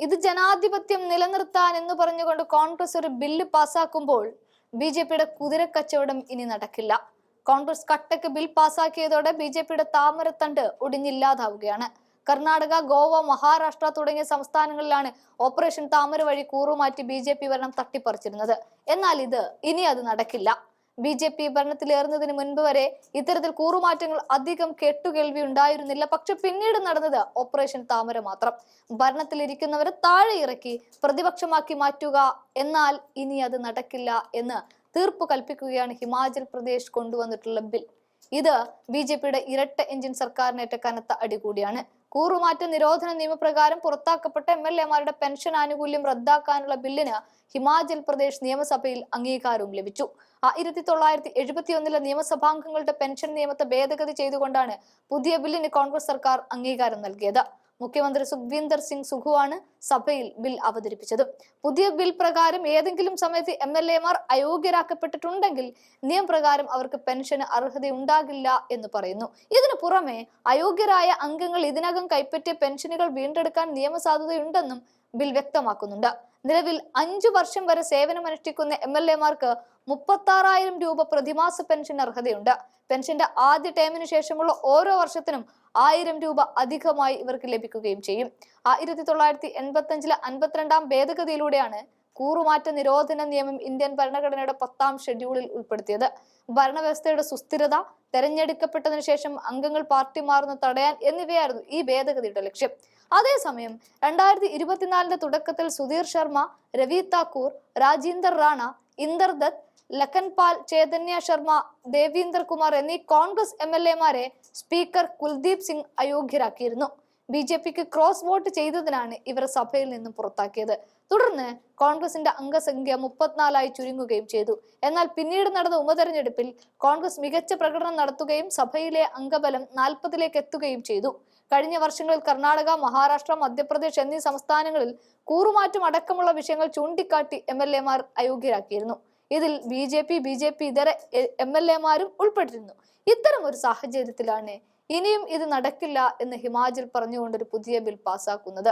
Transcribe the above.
ഇത് ജനാധിപത്യം നിലനിർത്താൻ എന്ന് പറഞ്ഞുകൊണ്ട് കോൺഗ്രസ് ഒരു ബില്ല് പാസാക്കുമ്പോൾ ബി ജെ പിയുടെ കുതിരക്കച്ചവടം ഇനി നടക്കില്ല. കോൺഗ്രസ് കട്ടക്ക് ബിൽ പാസാക്കിയതോടെ ബി ജെ പിയുടെ താമരത്തണ്ട് ഒടിഞ്ഞില്ലാതാവുകയാണ്. കർണാടക ഗോവ മഹാരാഷ്ട്ര തുടങ്ങിയ സംസ്ഥാനങ്ങളിലാണ് ഓപ്പറേഷൻ താമര വഴി കൂറുമാറ്റി ബി ജെ പി ഭരണം തട്ടിപ്പറിച്ചിരുന്നത്. എന്നാൽ ഇത് ഇനി അത് നടക്കില്ല. ബി ജെ പി ഭരണത്തിലേറുന്നതിന് മുൻപ് വരെ ഇത്തരത്തിൽ കൂറുമാറ്റങ്ങൾ അധികം കെട്ടുകേൾവി ഉണ്ടായിരുന്നില്ല. പക്ഷെ പിന്നീട് നടന്നത് ഓപ്പറേഷൻ താമര മാത്രം. ഭരണത്തിലിരിക്കുന്നവരെ താഴെ ഇറക്കി പ്രതിപക്ഷമാക്കി മാറ്റുക എന്നാൽ ഇനി അത് നടക്കില്ല എന്ന് തീർപ്പ് കൽപ്പിക്കുകയാണ് ഹിമാചൽ പ്രദേശ് കൊണ്ടുവന്നിട്ടുള്ള ബിൽ. ഇത് ബി ജെ പിയുടെ ഇരട്ട എഞ്ചിൻ സർക്കാരിനേറ്റ കനത്ത അടി കൂടിയാണ് കൂറുമാറ്റ നിരോധന നിയമപ്രകാരം പുറത്താക്കപ്പെട്ട എം എൽ എമാരുടെ പെൻഷൻ ആനുകൂല്യം റദ്ദാക്കാനുള്ള ബില്ലിന് ഹിമാചൽ പ്രദേശ് നിയമസഭയിൽ അംഗീകാരവും ലഭിച്ചു. ആയിരത്തി തൊള്ളായിരത്തി എഴുപത്തി ഒന്നിലെ നിയമസഭാംഗങ്ങളുടെ പെൻഷൻ നിയമത്തെ ഭേദഗതി ചെയ്തുകൊണ്ടാണ് പുതിയ ബില്ലിന് കോൺഗ്രസ് സർക്കാർ അംഗീകാരം നൽകിയത്. മുഖ്യമന്ത്രി സുഖ്വീന്ദർ സിംഗ് സുഖുവാണ് സഭയിൽ ബിൽ അവതരിപ്പിച്ചത്. പുതിയ ബിൽ പ്രകാരം ഏതെങ്കിലും സമയത്ത് എം എൽ എമാർ അയോഗ്യരാക്കപ്പെട്ടിട്ടുണ്ടെങ്കിൽ നിയമപ്രകാരം അവർക്ക് പെൻഷന് അർഹതയുണ്ടാകില്ല എന്ന് പറയുന്നു. ഇതിനു പുറമെ അയോഗ്യരായ അംഗങ്ങൾ ഇതിനകം കൈപ്പറ്റിയ പെൻഷനുകൾ വീണ്ടെടുക്കാൻ നിയമസാധുതയുണ്ടെന്നും ബിൽ വ്യക്തമാക്കുന്നുണ്ട്. നിലവിൽ അഞ്ചു വർഷം വരെ സേവനമനുഷ്ഠിക്കുന്ന എം എൽ എമാർക്ക് മുപ്പത്താറായിരം രൂപ പ്രതിമാസ പെൻഷൻ അർഹതയുണ്ട്. പെൻഷന്റെ ആദ്യ ടേമിന് ശേഷമുള്ള ഓരോ വർഷത്തിനും ആയിരം രൂപ അധികമായി ഇവർക്ക് ലഭിക്കുകയും ചെയ്യും. ആയിരത്തി തൊള്ളായിരത്തി എൺപത്തി അഞ്ചിലെ അൻപത്തിരണ്ടാം ഭേദഗതിയിലൂടെയാണ് കൂറുമാറ്റ നിരോധന നിയമം ഇന്ത്യൻ ഭരണഘടനയുടെ പത്താം ഷെഡ്യൂളിൽ ഉൾപ്പെടുത്തിയത്. ഭരണവ്യവസ്ഥയുടെ സുസ്ഥിരത തെരഞ്ഞെടുക്കപ്പെട്ടതിനു ശേഷം അംഗങ്ങൾ പാർട്ടി മാറുന്ന തടയാൻ എന്നിവയായിരുന്നു ഈ ഭേദഗതിയുടെ ലക്ഷ്യം. അതേസമയം രണ്ടായിരത്തി ഇരുപത്തിനാലിന്റെ തുടക്കത്തിൽ സുധീർ ശർമ്മ രവി താക്കൂർ രാജീന്ദർ റാണ ഇന്ദർ ദത്ത് ലഖൻപാൽ ചൈതന്യ ശർമ്മ ദേവീന്ദർ കുമാർ എന്നീ കോൺഗ്രസ് എം എൽ എമാരെ സ്പീക്കർ കുൽദീപ് സിംഗ് അയോഗ്യരാക്കിയിരുന്നു. ബി ജെ പിക്ക് ക്രോസ് വോട്ട് ചെയ്തതിനാണ് ഇവർ സഭയിൽ നിന്നും പുറത്താക്കിയത്. തുടർന്ന് കോൺഗ്രസിന്റെ അംഗസംഖ്യ മുപ്പത്തിനാലായി ചുരുങ്ങുകയും ചെയ്തു. എന്നാൽ പിന്നീട് നടന്ന ഉപതെരഞ്ഞെടുപ്പിൽ കോൺഗ്രസ് മികച്ച പ്രകടനം നടത്തുകയും സഭയിലെ അംഗബലം നാൽപ്പതിലേക്ക് എത്തുകയും ചെയ്തു. കഴിഞ്ഞ വർഷങ്ങളിൽ കർണാടക മഹാരാഷ്ട്ര മധ്യപ്രദേശ് എന്നീ സംസ്ഥാനങ്ങളിൽ കൂറുമാറ്റം അടക്കമുള്ള വിഷയങ്ങൾ ചൂണ്ടിക്കാട്ടി എം എൽ എമാർ അയോഗ്യരാക്കിയിരുന്നു. ഇതിൽ B J P B J P ഇതര എം എൽ എമാരും ഉൾപ്പെട്ടിരുന്നു. ഇത്തരം ഒരു സാഹചര്യത്തിലാണ് ഇനിയും ഇത് നടക്കില്ല എന്ന് ഹിമാചൽ പറഞ്ഞുകൊണ്ടൊരു പുതിയ ബിൽ പാസ്സാക്കുന്നത്